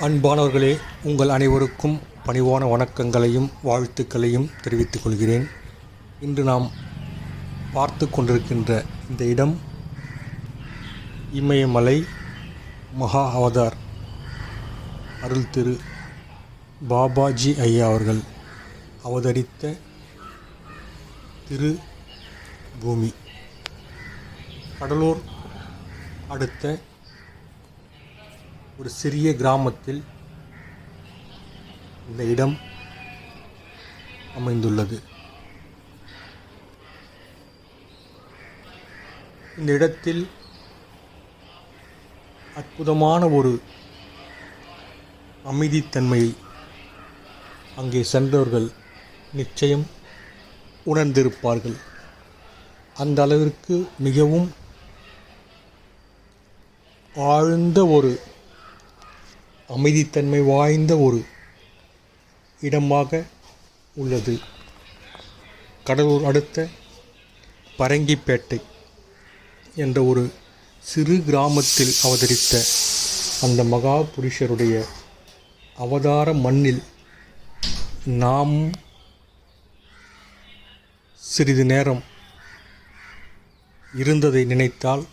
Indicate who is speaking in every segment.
Speaker 1: அன்பானவர்களே உங்கள் அனைவருக்கும் பணிவான வணக்கங்களையும் வாழ்த்துக்களையும் தெரிவித்துக் கொள்கிறேன். இன்று நாம் பார்த்து கொண்டிருக்கின்ற இந்த இடம் இமயமலை மகா அவதார் அருள் திரு பாபாஜி ஐயா அவர்கள் அவதரித்த திரு பூமி கடலூர் அடுத்த ஒரு சிறிய கிராமத்தில் இந்த இடம் அமைந்துள்ளது. இந்த இடத்தில் அற்புதமான ஒரு அமைதித்தன்மையை அங்கே சென்றவர்கள் நிச்சயம் உணர்ந்திருப்பார்கள். அந்த அளவிற்கு மிகவும் ஆழ்ந்த ஒரு அமைதித்தன்மை வாய்ந்த ஒரு இடமாக உள்ளது. கடலூர் அடுத்த பரங்கிப்பேட்டை என்ற ஒரு சிறு கிராமத்தில் அவதரித்த அந்த மகா புருஷருடைய அவதார மண்ணில் நாம் சிறிது நேரம் இருந்ததை நினைத்தால்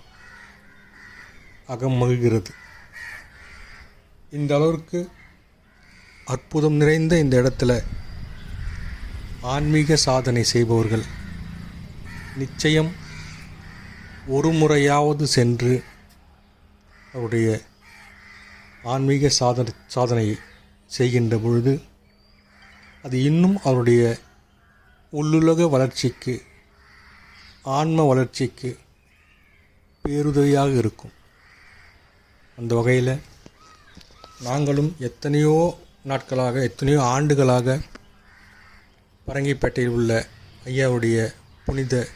Speaker 1: அகம் மகிழ்கிறது இந்த அளவிற்கு அற்புதம் நிறைந்த இந்த இடத்துல ஆன்மீக சாதனை செய்பவர்கள் நிச்சயம் ஒரு முறையாவது சென்று அவருடைய ஆன்மீக சாதனை சாதனையை செய்கின்ற பொழுது அது இன்னும் அவருடைய உள்ளுலக வளர்ச்சிக்கு ஆன்ம வளர்ச்சிக்கு பேருதவியாக இருக்கும். அந்த வகையில் நாங்களும் எத்தனையோ நாட்களாக எத்தனையோ ஆண்டுகளாக பரங்கிப்பேட்டையில் உள்ள ஐயாவுடைய புனித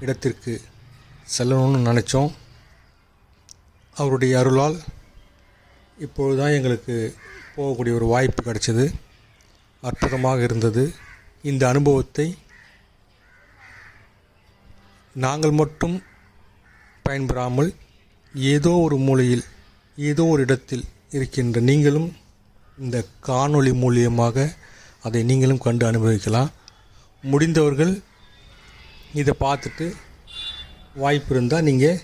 Speaker 1: இடத்திற்கு செல்லணும்னு நினச்சோம். அவருடைய அருளால் இப்பொழுது தான் எங்களுக்கு போகக்கூடிய ஒரு வாய்ப்பு கிடைச்சது. அற்புதமாக இருந்தது. இந்த அனுபவத்தை நாங்கள் மட்டும் பயன்பெறாமல் ஏதோ ஒரு மூலையில் ஏதோ ஒரு இடத்தில் இருக்கின்ற நீங்களும் இந்த காணொளி மூலியமாக அதை நீங்களும் கண்டு அனுபவிக்கலாம். முடிந்தவர்கள் இதை பார்த்துட்டு வாய்ப்பு இருந்தால் நீங்கள்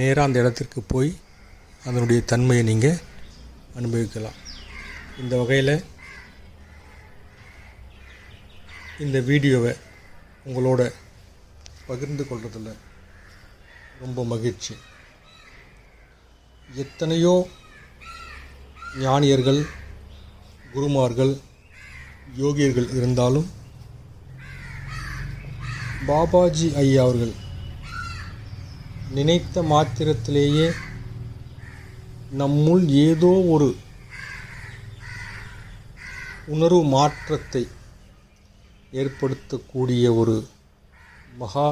Speaker 1: நேராக அந்த இடத்திற்கு போய் அதனுடைய தன்மையை நீங்கள் அனுபவிக்கலாம். இந்த வகையில் இந்த வீடியோவை உங்களோட பகிர்ந்து கொள்வதில் ரொம்ப மகிழ்ச்சி. எத்தனையோ ஞானியர்கள் குருமார்கள் யோகியர்கள் இருந்தாலும் பாபாஜி ஐயா அவர்கள் நினைத்த மாத்திரத்திலேயே நம்முள் ஏதோ ஒரு உணர்வு மாற்றத்தை ஏற்படுத்தக்கூடிய ஒரு மகா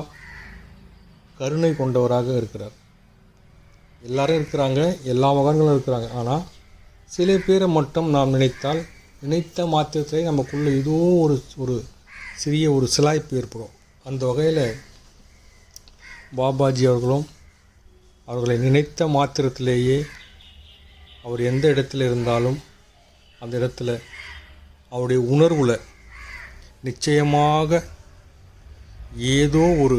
Speaker 1: கருணை கொண்டவராக இருக்கிறார். எல்லாரும் இருக்கிறாங்க எல்லா மகன்களும் இருக்கிறாங்க. ஆனால் சில பேரை மட்டும் நாம் நினைத்தால் நினைத்த மாத்திரத்திலே நமக்குள்ளே ஏதோ ஒரு ஒரு சிறிய ஒரு சிலாய்ப்பு ஏற்படும். அந்த வகையில் பாபாஜி அவர்களும் அவர்களை நினைத்த மாத்திரத்திலேயே அவர் எந்த இடத்துல இருந்தாலும் அந்த இடத்துல அவருடைய உணர்வில் நிச்சயமாக ஏதோ ஒரு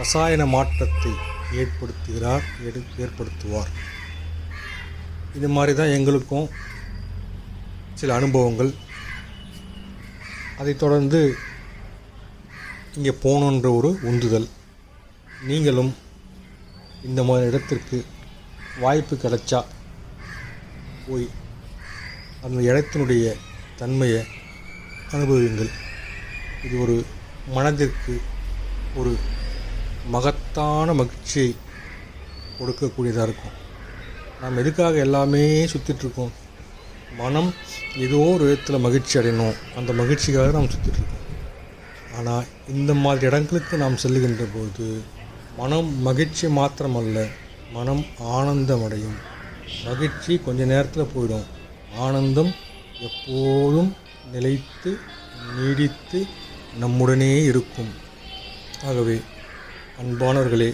Speaker 1: ரசாயன மாற்றத்தை ஏற்படுத்துகிறார் எடு ஏற்படுத்துவார். இது மாதிரி தான் எங்களுக்கும் சில அனுபவங்கள். அதைத் தொடர்ந்து இங்கே போகணுன்ற ஒரு உந்துதல். நீங்களும் இந்த மாதிரி இடத்திற்கு வாய்ப்பு கிடைச்சா போய் அந்த இடத்தினுடைய தன்மையை அனுபவியுங்கள். இது ஒரு மனதிற்கு ஒரு மகத்தான மகிழ்ச்சியை கொடுக்கக்கூடியதாக இருக்கும். நாம் எதுக்காக எல்லாமே சுற்றிட்டுருக்கோம் மனம் ஏதோ ஒரு விதத்தில் மகிழ்ச்சி அடையணும். அந்த மகிழ்ச்சிக்காக நாம் சுற்றிட்டுருக்கோம் ஆனால் இந்த மாதிரி இடங்களுக்கு நாம் செல்லுகின்ற போது மனம் மகிழ்ச்சி மாத்திரமல்ல மனம் ஆனந்தம் அடையும். மகிழ்ச்சி கொஞ்ச நேரத்தில் போயிடும். ஆனந்தம் எப்போதும் நிலைத்து நீடித்து நம்முடனே இருக்கும். ஆகவே அன்பானவர்களே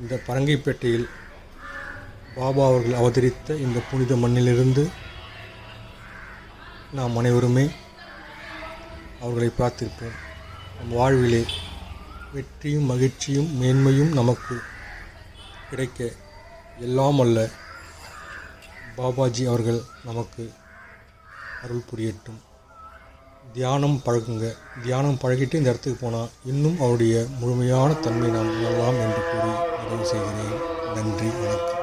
Speaker 1: இந்த பரங்கிப்பேட்டையில் பாபா அவர்கள் அவதரித்த இந்த புனித மண்ணிலிருந்து நாம் அனைவருமே அவர்களை பார்த்திருப்போம் நம் வாழ்விலே வெற்றியும் மகிழ்ச்சியும் மேன்மையும் நமக்கு கிடைக்க எல்லாம் அல்ல. பாபாஜி அவர்கள் நமக்கு அருள் புரியட்டும். தியானம் பழகுங்க. தியானம் பழகிட்டு இந்த இடத்துக்கு போனால் இன்னும் அவருடைய முழுமையான தன்மை நாம் உணரலாம் என்று கூறி நிறைவு செய்கிறேன். நன்றி வணக்கம்.